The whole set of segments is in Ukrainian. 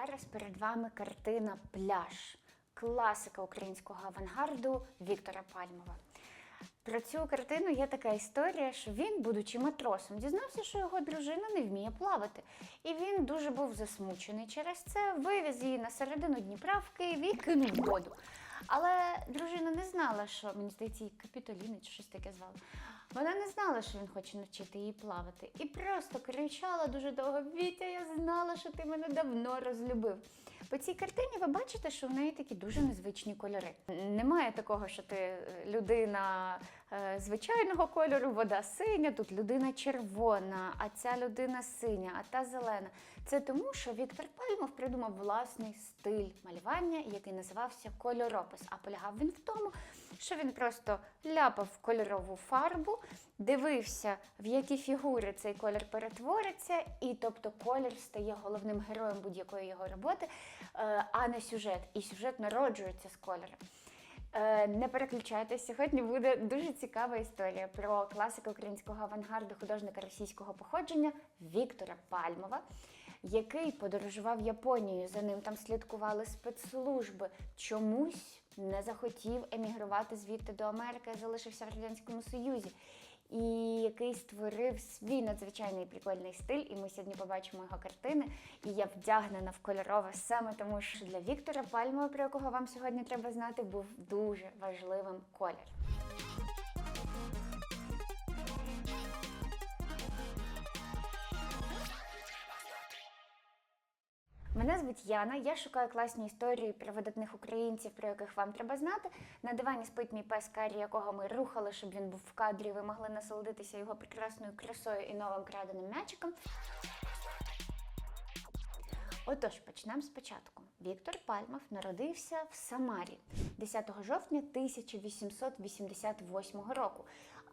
Зараз перед вами картина Пляж, класика українського авангарду Віктора Пальмова. Про цю картину є така історія, що він, будучи матросом, дізнався, що його дружина не вміє плавати. І він дуже був засмучений через це, вивіз її на середину Дніпра в Києві і кинув воду. Але дружина не знала, що мені здається, її Капітоліна чи щось таке звали. Вона не знала, що він хоче навчити її плавати. І просто кричала дуже довго: Вітя, я знала, що ти мене давно розлюбив. По цій картині ви бачите, що в неї такі дуже незвичні кольори. Немає такого, що ти е, людина звичайного кольору, вода синя, тут людина червона, а ця людина синя, а та зелена. Це тому, що Віктор Пальмов придумав власний стиль малювання, який називався кольоропис. А полягав він в тому, що він просто ляпав кольорову фарбу, дивився, в які фігури цей колір перетвориться, і тобто колір стає головним героєм будь-якої його роботи, е, а не сюжет. І сюжет народжується з кольору. Е, Не переключайтесь, сьогодні буде дуже цікава історія про класика українського авангарду художника російського походження Віктора Пальмова, який подорожував Японією. За ним там слідкували спецслужби. Чомусь не захотів емігрувати звідти до Америки, залишився в Радянському Союзі. І який створив свій надзвичайний прикольний стиль, і ми сьогодні побачимо його картини. І я вдягнена в кольорове саме тому, що для Віктора Пальмова, про якого вам сьогодні треба знати, був дуже важливим колір. Мене звуть Яна. Я шукаю класні історії про видатних українців, про яких вам треба знати. На дивані спить мій пес Карі, якого ми рухали, щоб він був в кадрі. Ви могли насолодитися його прекрасною красою і новим краденим м'ячиком. Отож, почнемо спочатку. Віктор Пальмов народився в Самарі 10 жовтня 1888 року.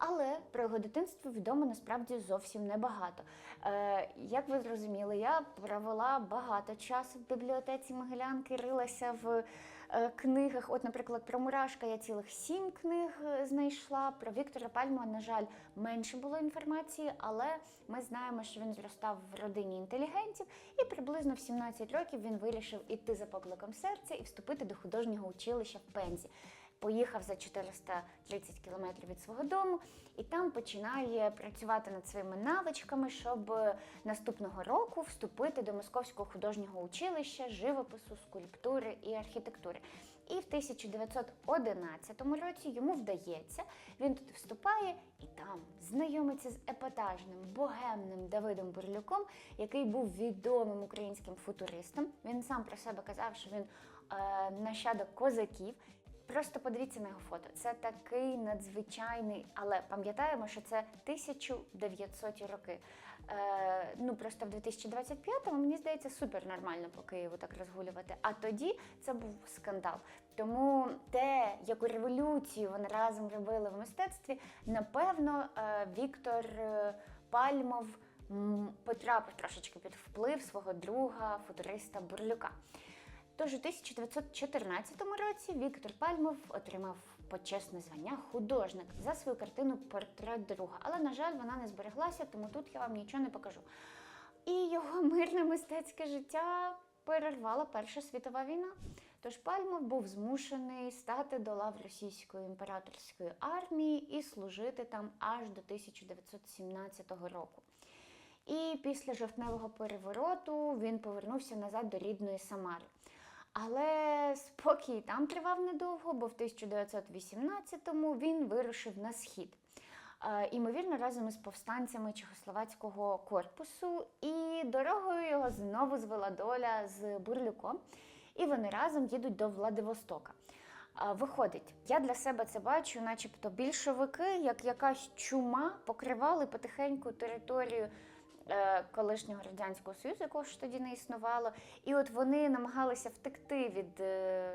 Але про його дитинство відомо насправді зовсім небагато. Е, як ви зрозуміли, я провела багато часу в бібліотеці Могилянки, рилася в е, книгах. От, наприклад, про Мурашка я цілих сім книг е, знайшла. Про Віктора Пальмова, на жаль, менше було інформації, але ми знаємо, що він зростав в родині інтелігентів, і приблизно в 17 років він вирішив іти за покликом серця і вступити до художнього училища в Пензі. Поїхав за 430 кілометрів від свого дому і там починає працювати над своїми навичками, щоб наступного року вступити до Московського художнього училища живопису, скульптури і архітектури. І в 1911 році йому вдається, він туди вступає і там знайомиться з епатажним, богемним Давидом Бурлюком, який був відомим українським футуристом. Він сам про себе казав, що він е, нащадок козаків. Просто подивіться на його фото. Це такий надзвичайний, але пам'ятаємо, що це 1900 роки. Е, ну просто в 2025-му, мені здається, супер нормально по Києву так розгулювати. А тоді це був скандал. Тому те, яку революцію вони разом робили в мистецтві, напевно, е, Віктор е, Пальмов потрапив трошечки під вплив свого друга, футуриста Бурлюка. Тож у 1914 році Віктор Пальмов отримав почесне звання художник за свою картину Портрет друга. Але, на жаль, вона не збереглася, тому тут я вам нічого не покажу. І його мирне мистецьке життя перервала Перша світова війна. Тож Пальмов був змушений стати до лав російської імператорської армії і служити там аж до 1917 року. І після жовтневого перевороту він повернувся назад до рідної Самари. Але спокій там тривав недовго, бо в 1918-му він вирушив на схід. Е, Імовірно, разом із повстанцями Чехословацького корпусу, і дорогою його знову звела доля з Бурлюком, і вони разом їдуть до Владивостока. Виходить, я для себе це бачу, начебто більшовики, як якась чума, покривали потихеньку територію е, колишнього радянського союзу, якого ж тоді не існувало. І от вони намагалися втекти від е,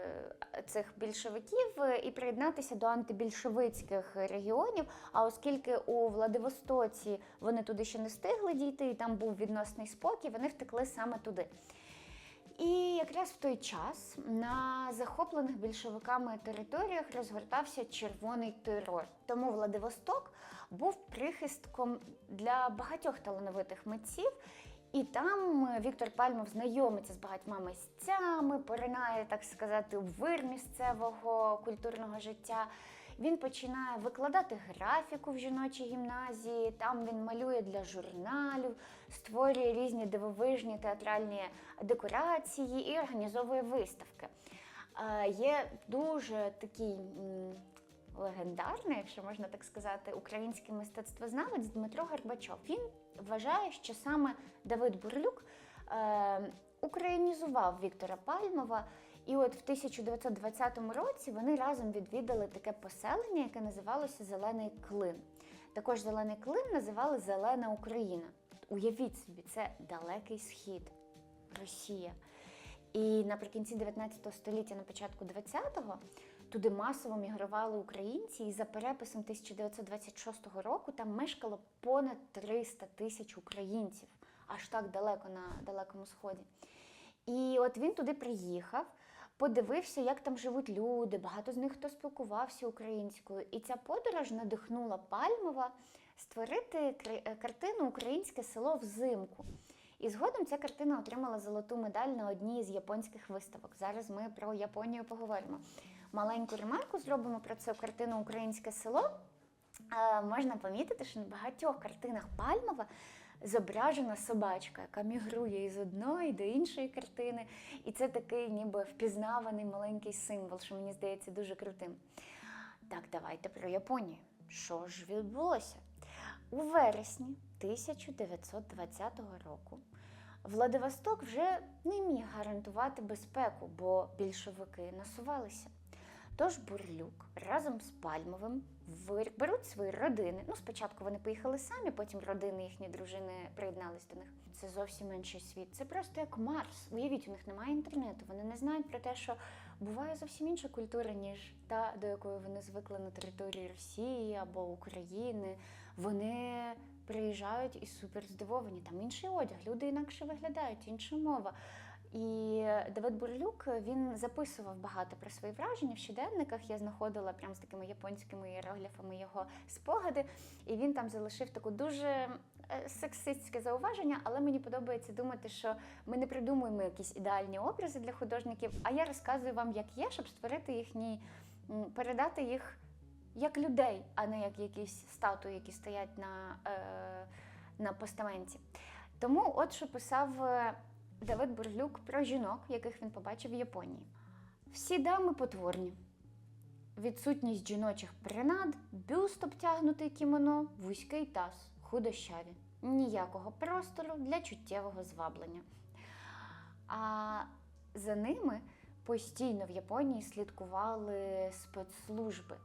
цих більшовиків е, і приєднатися до антибільшовицьких регіонів. А оскільки у Владивостоці вони туди ще не встигли дійти, і там був відносний спокій, вони втекли саме туди. І якраз в той час на захоплених більшовиками територіях розгортався червоний терор. Тому Владивосток був прихистком для багатьох талановитих митців. І там е, Віктор Пальмов знайомиться з багатьма місцями, поринає, так сказати, вир місцевого культурного життя. Він починає викладати графіку в жіночій гімназії. Там він малює для журналів, створює різні дивовижні театральні декорації і організовує виставки. Е, Є дуже такий легендарний, якщо можна так сказати, український мистецтвознавець Дмитро Горбачов. Він вважає, що саме Давид Бурлюк е, українізував Віктора Пальмова. І от в 1920 році вони разом відвідали таке поселення, яке називалося Зелений Клин. Також Зелений Клин називали Зелена Україна. Уявіть собі, це далекий схід, Росія. І наприкінці 19 століття, на початку 20-го, туди масово мігрували українці, і за переписом 1926 року там мешкало понад 300 тисяч українців, аж так далеко на далекому сході. І от він туди приїхав, подивився, як там живуть люди. Багато з них хто спілкувався українською. І ця подорож надихнула Пальмова створити е, картину Українське село взимку. І згодом ця картина отримала золоту медаль на одній з японських виставок. Зараз ми про Японію поговоримо. Маленьку ремарку зробимо про цю картину Українське село. Е, можна помітити, що на багатьох картинах Пальмова зображена собачка, яка мігрує із одної до іншої картини. І це такий ніби впізнаваний маленький символ, що мені здається дуже крутим. Так, давайте про Японію. Що ж відбулося? У вересні 1920 року Владивосток вже не міг гарантувати безпеку, бо більшовики насувалися. Тож Бурлюк разом з Пальмовим беруть свої родини. Ну, спочатку вони поїхали самі, потім родини їхні дружини приєднались до них. Це зовсім інший світ. Це просто як Марс. Уявіть, у них немає інтернету. Вони не знають про те, що буває зовсім інша культура, ніж та, до якої вони звикли на території Росії або України. Вони приїжджають і супер здивовані. Там інший одяг, люди інакше виглядають, інша мова. І Давид Бурлюк він записував багато про свої враження в щоденниках. Я знаходила прям з такими японськими іерогліфами його спогади, і він там залишив таку дуже е, сексистське зауваження, але мені подобається думати, що ми не придумуємо якісь ідеальні образи для художників, а я розказую вам, як є, щоб створити їхній, передати їх як людей, а не як якісь статуї, які стоять на, е, на постаменті. Тому, от що писав е, Давид Бурлюк про жінок, яких він побачив в Японії. Всі дами потворні. Відсутність жіночих принад, бюст обтягнутий кімоно, вузький таз, худощаві. Ніякого простору для чуттєвого зваблення. А за ними постійно в Японії слідкували спецслужби.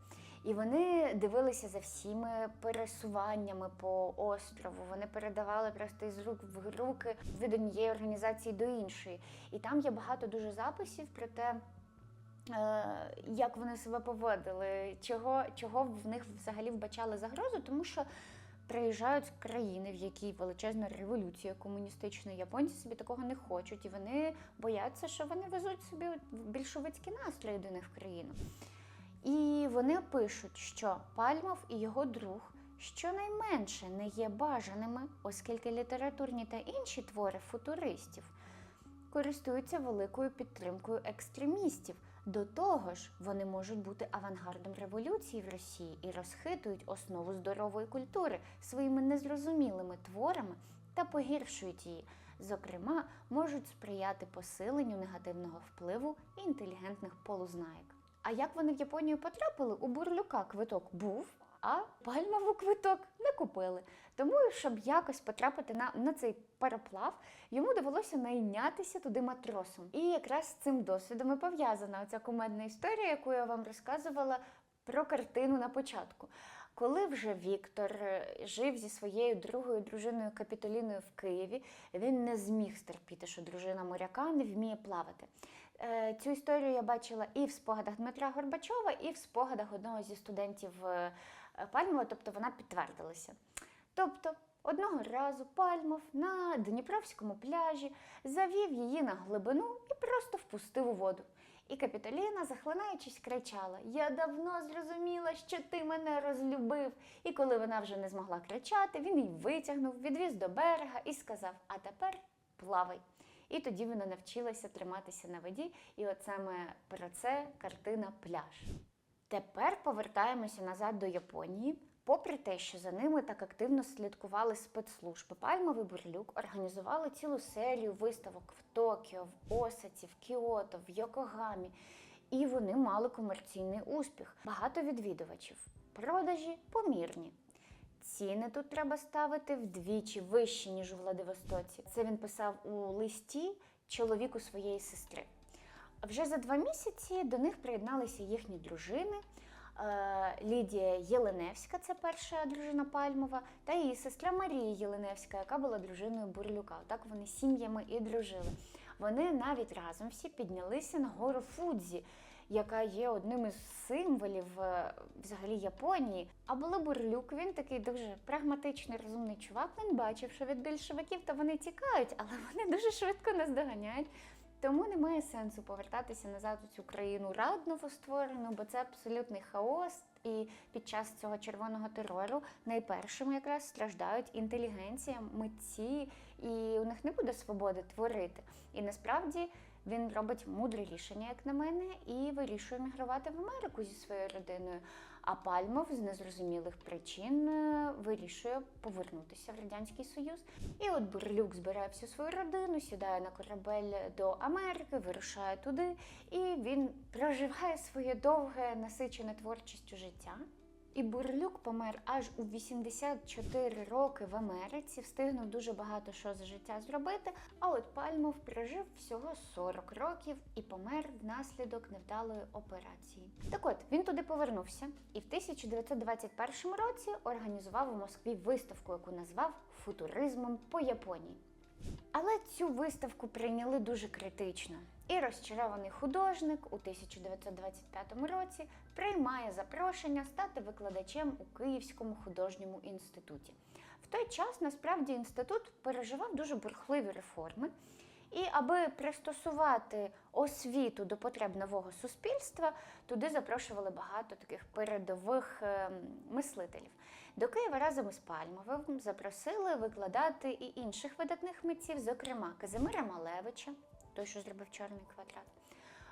І вони дивилися за всіми пересуваннями по острову. Вони передавали просто із рук в руки від однієї організації до іншої. І там є багато дуже записів про те, е, як вони себе поводили, чого, чого в них взагалі вбачали загрозу, тому що приїжджають з країни, в якій величезна революція комуністична. Японці собі такого не хочуть, і вони бояться, що вони везуть собі більшовицькі настрої до них в країну. І вони пишуть, що Пальмов і його друг щонайменше не є бажаними, оскільки літературні та інші твори футуристів користуються великою підтримкою екстремістів. До того ж, вони можуть бути авангардом революції в Росії і розхитують основу здорової культури своїми незрозумілими творами та погіршують її. Зокрема, можуть сприяти посиленню негативного впливу інтелігентних полузнаєк. А як вони в Японію потрапили? У Бурлюка квиток був, а пальмову квиток не купили. Тому, щоб якось потрапити на, на цей пароплав, йому довелося найнятися туди матросом. І якраз з цим досвідом і пов'язана оця кумедна історія, яку я вам розказувала про картину на початку. Коли вже Віктор е, жив зі своєю другою дружиною Капітоліною в Києві, він не зміг стерпіти, що дружина моряка не вміє плавати. Е, Цю історію я бачила і в спогадах Дмитра Горбачова, і в спогадах одного зі студентів е, Пальмова, тобто вона підтвердилася. Тобто, одного разу Пальмов на Дніпровському пляжі завів її на глибину і просто впустив у воду. І Капітоліна, захлинаючись, кричала: Я давно зрозуміла, що ти мене розлюбив. І коли вона вже не змогла кричати, він її витягнув, відвіз до берега і сказав: А тепер плавай. І тоді вона навчилася триматися на воді. І от саме про це картина пляж. Тепер повертаємося назад до Японії. Попри те, що за ними так активно слідкували спецслужби, Пальмовий бурлюк організували цілу серію виставок в Токіо, в Осаці, в Кіото, в Йокогамі. І вони мали комерційний успіх. Багато відвідувачів. Продажі помірні. Ціни тут треба ставити вдвічі вищі, ніж у Владивостоці. Це він писав у листі чоловіку своєї сестри. Вже за два місяці до них приєдналися їхні дружини. Е, Лідія Єленевська, це перша дружина Пальмова, та її сестра Марія Єленевська, яка була дружиною Бурлюка. Так вони сім'ями і дружили. Вони навіть разом всі піднялися на гору Фудзі, яка є одним із символів е, взагалі Японії. А були Бурлюк, він такий дуже прагматичний, розумний чувак. Він бачив, що від більшовиків то вони тікають, але вони дуже швидко наздоганяють. Тому немає сенсу повертатися назад у цю країну радново створену, бо це абсолютний хаос. І під час цього червоного терору найпершими якраз страждають інтелігенція, митці, і у них не буде свободи творити. І насправді він робить мудре рішення, як на мене, і вирішує мігрувати в Америку зі своєю родиною. А Пальмов з незрозумілих причин е, вирішує повернутися в радянський Союз. І от Бурлюк збирає всю свою родину, сідає на корабель до Америки, вирушає туди, і він проживає своє довге насичене творчістю життя. І Бурлюк помер аж у 84 роки в Америці, встигнув дуже багато що за життя зробити. А от Пальмов прожив всього 40 років і помер внаслідок невдалої операції. Так от він туди повернувся і в 1921 році організував у Москві виставку, яку назвав футуризмом по Японії. Але цю виставку прийняли дуже критично. І розчарований художник у 1925 році приймає запрошення стати викладачем у Київському художньому інституті. В той час насправді інститут переживав дуже бурхливі реформи. І аби пристосувати освіту до потреб нового суспільства, туди запрошували багато таких передових е, мислителів. До Києва разом із Пальмовим запросили викладати і інших видатних митців, зокрема Казимира Малевича, той, що зробив чорний квадрат,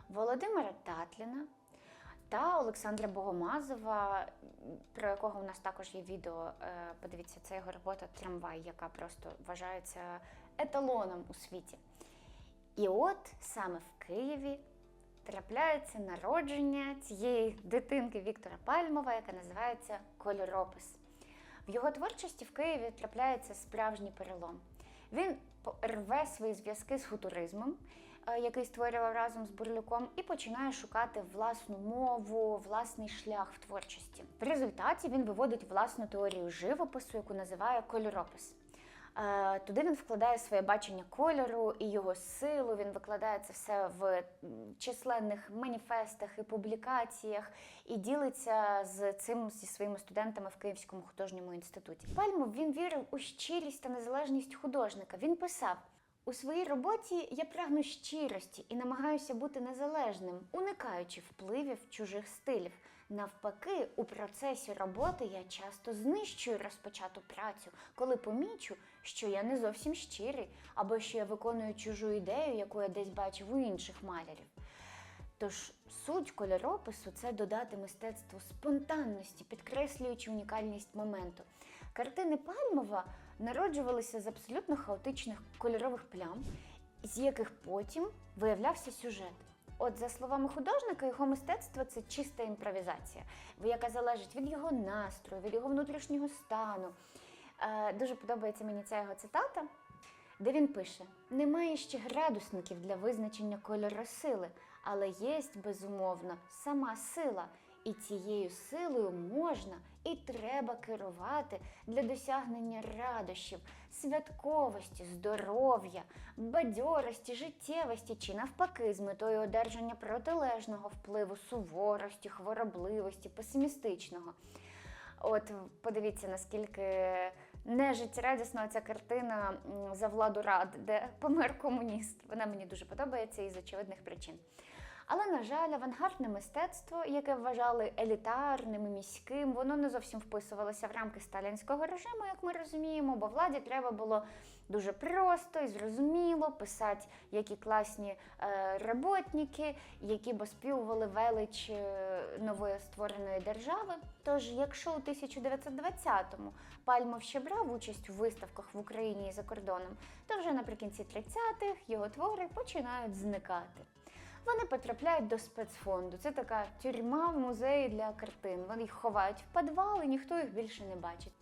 Володимира Татліна та Олександра Богомазова, про якого у нас також є відео. Е, Подивіться, це його робота Трамвай, яка просто вважається еталоном у світі. І от саме в Києві трапляється народження цієї дитинки Віктора Пальмова, яка називається Кольоропис. В його творчості в Києві трапляється справжній перелом. Він рве свої зв'язки з футуризмом, який створював разом з Бурлюком, і починає шукати власну мову, власний шлях в творчості. В результаті він виводить власну теорію живопису, яку називає кольоропис. Е, Туди він вкладає своє бачення кольору і його силу. Він викладає це все в численних маніфестах і публікаціях і ділиться з цим зі своїми студентами в Київському художньому інституті. Пальмов він вірив у щирість та незалежність художника. Він писав. У своїй роботі я прагну щирості і намагаюся бути незалежним, уникаючи впливів чужих стилів. Навпаки, у процесі роботи я часто знищую розпочату працю, коли помічу, що я не зовсім щирий, або що я виконую чужу ідею, яку я десь бачив у інших малярів. Тож суть кольоропису це додати мистецтву спонтанності, підкреслюючи унікальність моменту. Картини Пальмова народжувалися з абсолютно хаотичних кольорових плям, з яких потім виявлявся сюжет. От, за словами художника, його мистецтво це чиста імпровізація, яка залежить від його настрою, від його внутрішнього стану. Е, дуже подобається мені ця його цитата, де він пише: немає ще градусників для визначення кольоросили, але є, безумовно, сама сила, і цією силою можна і треба керувати для досягнення радощів, святковості, здоров'я, бадьорості, життєвості чи навпаки з метою одержання протилежного впливу суворості, хворобливості, песимістичного. От подивіться, наскільки нежиттєрадісна ця картина за владу рад, де помер комуніст. Вона мені дуже подобається із очевидних причин. Але, на жаль, авангардне мистецтво, яке вважали елітарним і міським, воно не зовсім вписувалося в рамки сталінського режиму, як ми розуміємо, бо владі треба було дуже просто і зрозуміло писати, які класні е, роботники, які б оспівували велич е, нової створеної держави. Тож, якщо у 1920-му Пальмов ще брав участь у виставках в Україні і за кордоном, то вже наприкінці 30-х його твори починають зникати. Вони потрапляють до спецфонду. Це така тюрма в музеї для картин. Вони їх ховають в підвал, і ніхто їх більше не бачить.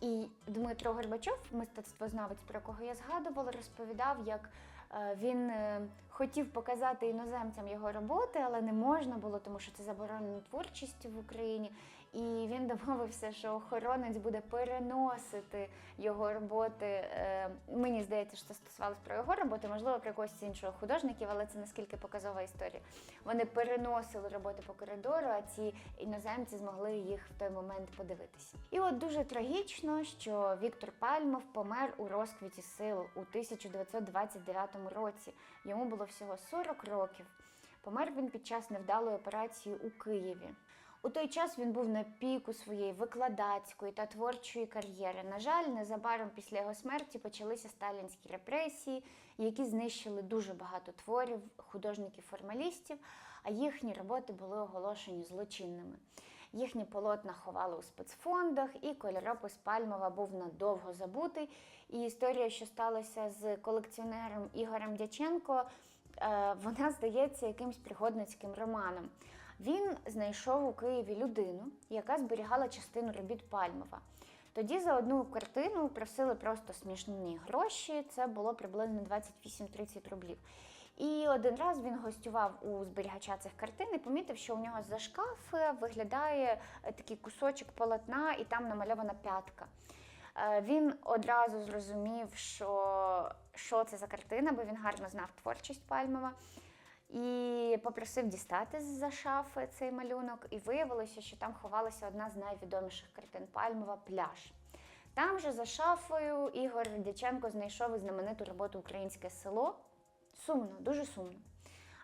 І Дмитро Горбачов, мистецтвознавець, про кого я згадувала, розповідав, як е, він е, хотів показати іноземцям його роботи, але не можна було, тому що це заборонена творчість в Україні. І він домовився, що охоронець буде переносити його роботи. Е, Мені здається, що це стосувалося про його роботи, можливо, про якогось іншого художників, але це наскільки показова історія. Вони переносили роботи по коридору, а ці іноземці змогли їх в той момент подивитися. І от дуже трагічно, що Віктор Пальмов помер у розквіті сил у 1929 році. Йому було всього 40 років. Помер він під час невдалої операції у Києві. У той час він був на піку своєї викладацької та творчої кар'єри. На жаль, незабаром після його смерті почалися сталінські репресії, які знищили дуже багато творів художників-формалістів, а їхні роботи були оголошені злочинними. Їхні полотна ховали у спецфондах, і кольоропис Пальмова був надовго забутий. І історія, що сталася з колекціонером Ігорем Дяченко, е, вона здається якимсь пригодницьким романом. Він знайшов у Києві людину, яка зберігала частину робіт Пальмова. Тоді за одну картину просили просто смішні гроші. Це було приблизно 28-30 рублів. І один раз він гостював у зберігача цих картин і помітив, що у нього за шкафи виглядає е, такий кусочок полотна, і там намальована п'ятка. Е, Він одразу зрозумів, що, що це за картина, бо він гарно знав творчість Пальмова. І попросив дістати з-за шафи цей малюнок, і виявилося, що там ховалася одна з найвідоміших картин Пальмова пляж. Там же за шафою Ігор Дяченко знайшов знамениту роботу Українське село. Сумно, дуже сумно.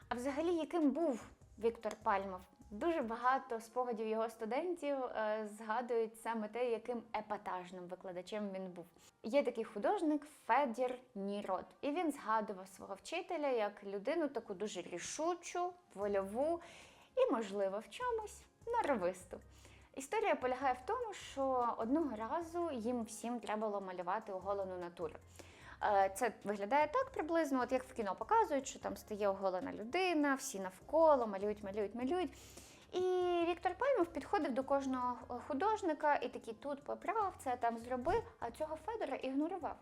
А взагалі, яким був Віктор Пальмов? Дуже багато спогадів його студентів е, згадують саме те, яким епатажним викладачем він був. Є такий художник Федір Нірод, і він згадував свого вчителя як людину таку дуже рішучу, вольову і, можливо, в чомусь норовисту. Історія полягає в тому, що одного разу їм всім треба було малювати оголену натуру. Е, Це виглядає так приблизно, от як в кіно показують, що там стає оголена людина, всі навколо малюють, малюють, малюють. І Віктор Пальмов підходив до кожного художника і такий тут поправ, це там зроби, а цього Федора ігнорував.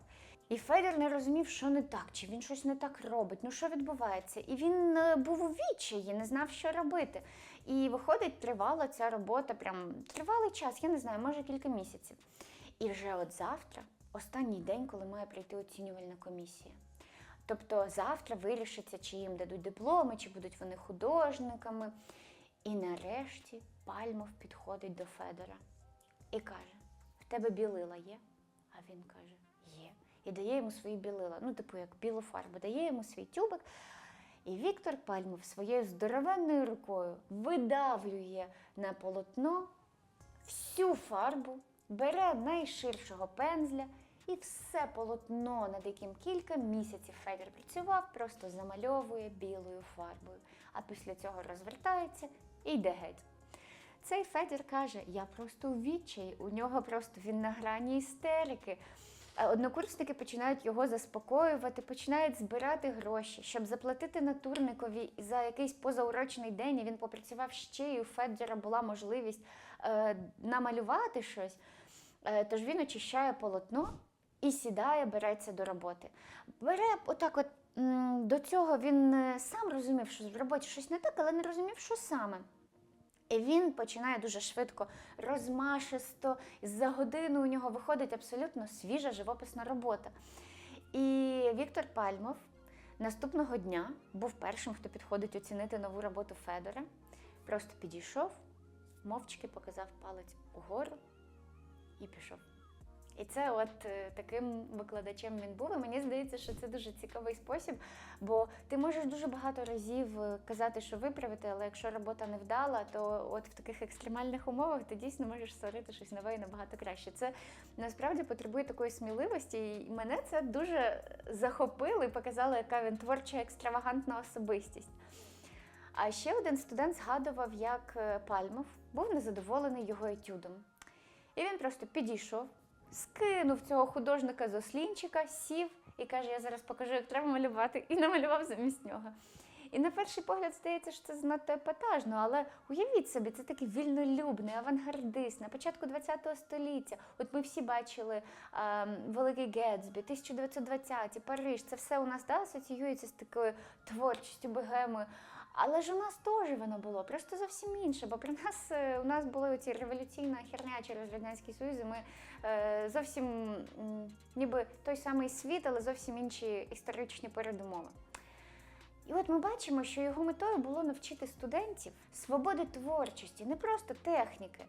І Федір не розумів, що не так, чи він щось не так робить, ну що відбувається. І він е, був у відчаї, не знав, що робити. І виходить, тривала ця робота, прям тривалий час, я не знаю, може кілька місяців. І вже от завтра, останній день, коли має прийти оцінювальна комісія. Тобто завтра вирішиться, чи їм дадуть дипломи, чи будуть вони художниками. І нарешті Пальмов підходить до Федора і каже: В тебе білила є? А він каже, є. І дає йому свої білила, ну, типу, як білу фарбу, дає йому свій тюбик. І Віктор Пальмов своєю здоровенною рукою видавлює на полотно всю фарбу, бере найширшого пензля і все полотно, над яким кілька місяців Федір працював, просто замальовує білою фарбою. А після цього розвертається і йде геть. Цей Федір каже: я просто у відчаї, у нього просто він на грані істерики. Однокурсники починають його заспокоювати, починають збирати гроші, щоб заплатити натурникові за якийсь позаурочний день. І він попрацював ще, і у Федора була можливість е, намалювати щось. Е, тож він очищає полотно і сідає, береться до роботи. Бере отак, от до цього він е, сам розумів, що в роботі щось не так, але не розумів, що саме. І він починає дуже швидко, розмашисто. За годину у нього виходить абсолютно свіжа живописна робота. І Віктор Пальмов наступного дня був першим, хто підходить оцінити нову роботу Федора. Просто підійшов, мовчки показав палець угору і пішов. І це от е, таким викладачем він був. І мені здається, що це дуже цікавий спосіб, бо ти можеш дуже багато разів е, казати, що виправити, але якщо робота не вдала, то от в таких екстремальних умовах ти дійсно можеш створити щось нове і набагато краще. Це насправді потребує такої сміливості, і мене це дуже захопило і показало, яка він творча екстравагантна особистість. А ще один студент згадував, як е, Пальмов був незадоволений його етюдом. І він просто підійшов, скинув цього художника з ослінчика, сів і каже: Я зараз покажу, як треба малювати, і намалював замість нього. І на перший погляд здається, що це занадто епатажно, але уявіть собі, це такий вільнолюбний авангардист на початку ХХ століття. От ми всі бачили ем, Великий Гетсбі, 1920-ті, Париж. Це все у нас да, асоціюється з такою творчістю, богемою. Але ж у нас теж воно було, просто зовсім інше. Бо при нас е, у нас була ці революційна херня через Радянський Союз. і Ми е, зовсім м, ніби той самий світ, але зовсім інші історичні передумови. І от ми бачимо, що його метою було навчити студентів свободи творчості, не просто техніки.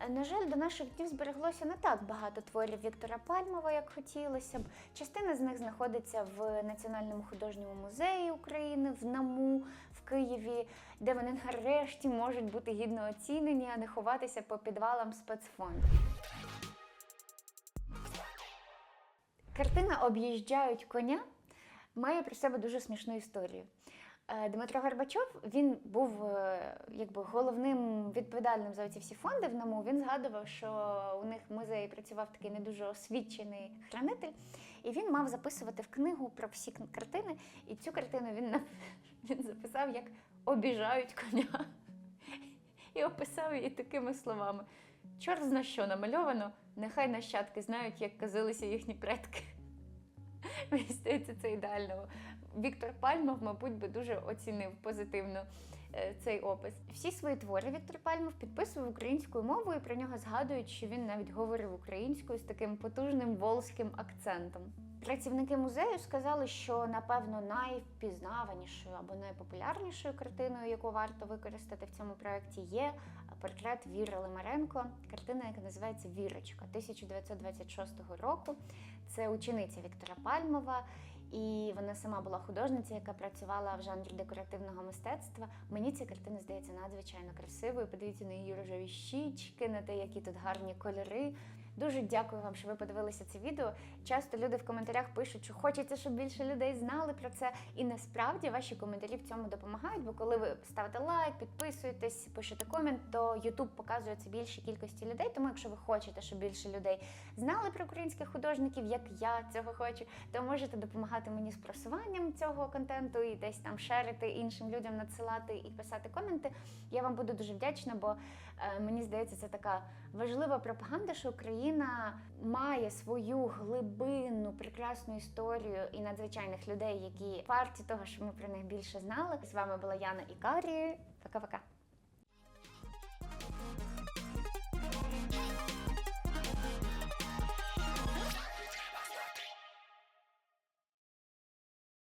Е, На жаль, до наших днів збереглося не так багато творів Віктора Пальмова, як хотілося б. Частина з них знаходиться в Національному художньому музеї України в НАМУ Києві, де вони нарешті можуть бути гідно оцінені, а не ховатися по підвалам спецфонду. Картина Об'їжджають коня має про себе дуже смішну історію. Е, Дмитро Горбачов він був е, якби головним відповідальним за ці всі фонди в НАМУ. Він згадував, що у них в музеї працював такий не дуже освічений хранитель, і він мав записувати в книгу про всі картини. І цю картину він, він записав як обіжають коня. І описав її такими словами: чорт зна що намальовано, нехай нащадки знають, як казилися їхні предки. Мені здається, це ідеально. Віктор Пальмов, мабуть, би дуже оцінив позитивно е, цей опис. Всі свої твори Віктор Пальмов підписував українською мовою. і Про нього згадують, що він навіть говорив українською з таким потужним волзьким акцентом. Працівники музею сказали, що напевно найвпізнаванішою або найпопулярнішою картиною, яку варто використати в цьому проєкті, є портрет Віри Лимаренко, картина, яка називається Вірочка 1926 року. Це учениця Віктора Пальмова, і вона сама була художниця, яка працювала в жанрі декоративного мистецтва. Мені ця картина здається надзвичайно красивою. Подивіться на її рожеві щічки, на те, які тут гарні кольори. Дуже дякую вам, що ви подивилися це відео. Часто люди в коментарях пишуть, що хочеться, щоб більше людей знали про це. І насправді ваші коментарі в цьому допомагають, бо коли ви ставите лайк, підписуєтесь, пишете комент, то YouTube показує це більшій кількості людей. Тому, якщо ви хочете, щоб більше людей знали про українських художників, як я цього хочу, то можете допомагати мені з просуванням цього контенту і десь там шерити іншим людям, надсилати і писати коменти. Я вам буду дуже вдячна, бо е, мені здається, це така важлива пропаганда, що Україна має свою глибинну прекрасну історію і надзвичайних людей, які варті того, що ми про них більше знали. З вами була Яна Ікарі. Пока-пока.